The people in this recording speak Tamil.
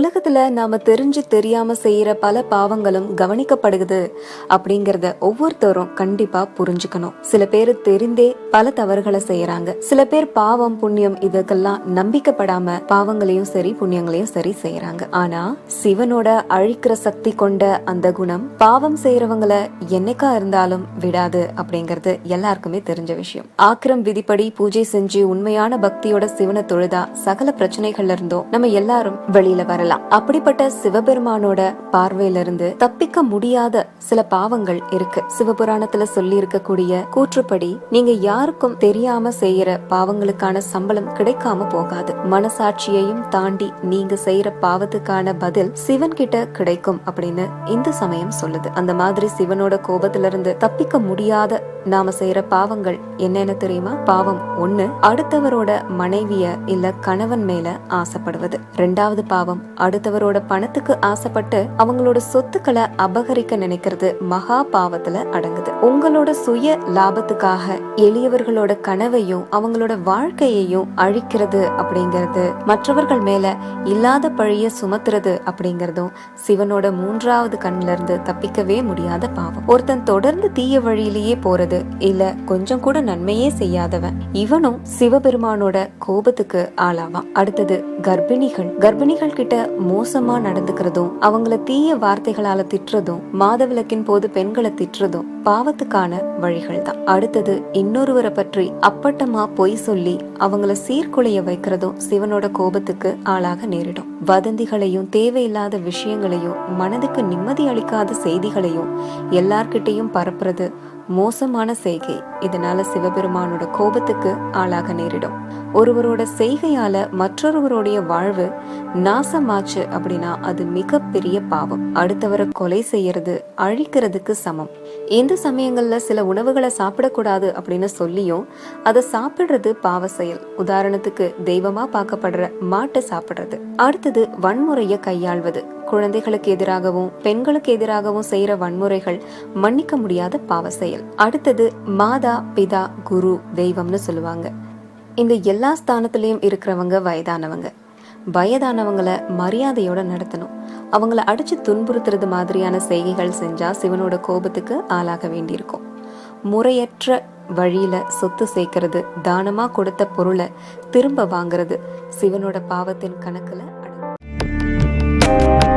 உலகத்துல நாம தெரிஞ்சு தெரியாம செய்யற பல பாவங்களும் கவனிக்கப்படுகுது அப்படிங்கறத ஒவ்வொருத்தரும் கண்டிப்பா புரிஞ்சுக்கணும். சில பேர் தெரிந்தே பல தவறுகளை செய்யறாங்க சில பேர் பாவம் புண்ணியம் இதுக்கெல்லாம் நம்பிக்கப்படாம பாவங்களையும் சரி புண்ணியங்களையும் சரி செய்யறாங்க ஆனா சிவனோட அழிக்கிற சக்தி கொண்ட அந்த குணம் பாவம் செய்யறவங்கள என்னைக்கா இருந்தாலும் விடாது அப்படிங்கறது எல்லாருக்குமே தெரிஞ்ச விஷயம். ஆக்கிரம் விதிப்படி பூஜை செஞ்சு உண்மையான பக்தியோட சிவனை தொழுதா சகல பிரச்சனைகள்ல இருந்தும் நம்ம எல்லாரும் வெளியில வரலாம். அப்படிப்பட்ட சிவபெருமானோட பார்வையில இருந்து தப்பிக்க முடியாத சில பாவங்கள் இருக்கு. சிவபுராணத்துல சொல்லி இருக்கக்கூடிய கூற்றுப்படி நீங்க யாருக்கும் தெரியாம செய்யற பாவங்களுக்கான சம்பளம் கிடைக்காம போகாது. மனசாட்சியையும் தாண்டி நீங்க செய்யற பாவத்துக்கான பதில் சிவன் கிட்ட கிடைக்கும் அப்படின்னு இந்து சமயம் சொல்லுது. அந்த மாதிரி சிவனோட கோபத்துல இருந்து தப்பிக்க முடியாத நாம செய்யற பாவங்கள் என்னென்ன தெரியுமா? பாவம் ஒண்ணு அடுத்தவரோட மனைவிய இல்ல கணவன் மேல ஆசைப்படுவது. ரெண்டாவது பாவம் அடுத்தவரோட பணத்துக்கு ஆசைப்பட்டு அவங்களோட சொத்துக்களை அபகரிக்க நினைக்கிறது மகா பாவத்துல அடங்குது. உங்களோட சுய லாபத்துக்காக எளியவர்களோட கனவையும் அவங்களோட வாழ்க்கையையும் அழிக்கிறது அப்படிங்கிறது மற்றவர்கள் மேல இல்லாத பழிய சுமத்துறது அப்படிங்கறதும் சிவனோட மூன்றாவது கண்ல இருந்து தப்பிக்கவே முடியாத பாவம். ஒருத்தன் தொடர்ந்து தீய வழியிலேயே போறது இல்ல கொஞ்சம் கூட நன்மையே செய்யாதவன். இவனும் சிவபெருமானோட கோபத்துக்கு ஆளாவான். அடுத்தது கர்ப்பிணிகள். கர்ப்பிணிகள் கிட்ட மோசமா நடந்துக்கிறதும் அவங்கள தீய வார்த்தைகளால திட்டுறதும் மாதவிலக்கின் போது பெண்களை திட்டுறதும் பாவத்துக்கான வழிகள் தான் அடுத்தது இன்னொருவரை பற்றி அப்பட்டமா பொய் சொல்லி அவங்கள சீர்குலைய வைக்கிறதும் சிவனோட கோபத்துக்கு ஆளாக நேரிடும். வதந்திகளையும் தேவையில்லாத விஷயங்களையும் மனதுக்கு நிம்மதி அளிக்காத செய்திகளையும் எல்லார்கிட்டையும் பரப்புறது மோசமான செய்கை இதனால சிவபெருமானோட கோபத்துக்கு ஆளாக நேரிடும். ஒருவரோட செய்கையால மற்றொருவருடைய வாழ்வு நாசமாச்சு அப்படின்னா அது மிகப்பெரிய பாவம். அடுத்தவரை கொலை செய்யறது அழிக்கிறதுக்கு சமம். எந்த சமயங்கள்ல சில உணவுகளை சாப்பிடக்கூடாது அப்படின்னு சொல்லியும் அதை சாப்பிடுறது பாவ செயல். உதாரணத்துக்கு தெய்வமா பார்க்கப்படுற மாட்டை சாப்பிடுறது. அடுத்தது வன்முறையை கையாள்வது. குழந்தைகளுக்கு எதிராகவும் பெண்களுக்கு எதிராகவும் செய்யற வன்முறைகள் மன்னிக்க முடியாத பாவ செயல். அடுத்தது மாதா பிதா குரு தெய்வம்னு சொல்லுவாங்க. இந்த எல்லா ஸ்தானத்திலையும் இருக்கிறவங்க வயதானவங்க. வயதானவங்களை மரியாதையோட நடத்தணும். அவங்கள அடிச்சு துன்புறுத்துறது மாதிரியான செய்கைகள் செஞ்சா சிவனோட கோபத்துக்கு ஆளாக வேண்டியிருக்கும். முறையற்ற வழியில சொத்து சேர்க்கறது தானமா கொடுத்த பொருளை திரும்ப வாங்குறது சிவனோட பாவத்தின் கணக்குல அடங்கும்.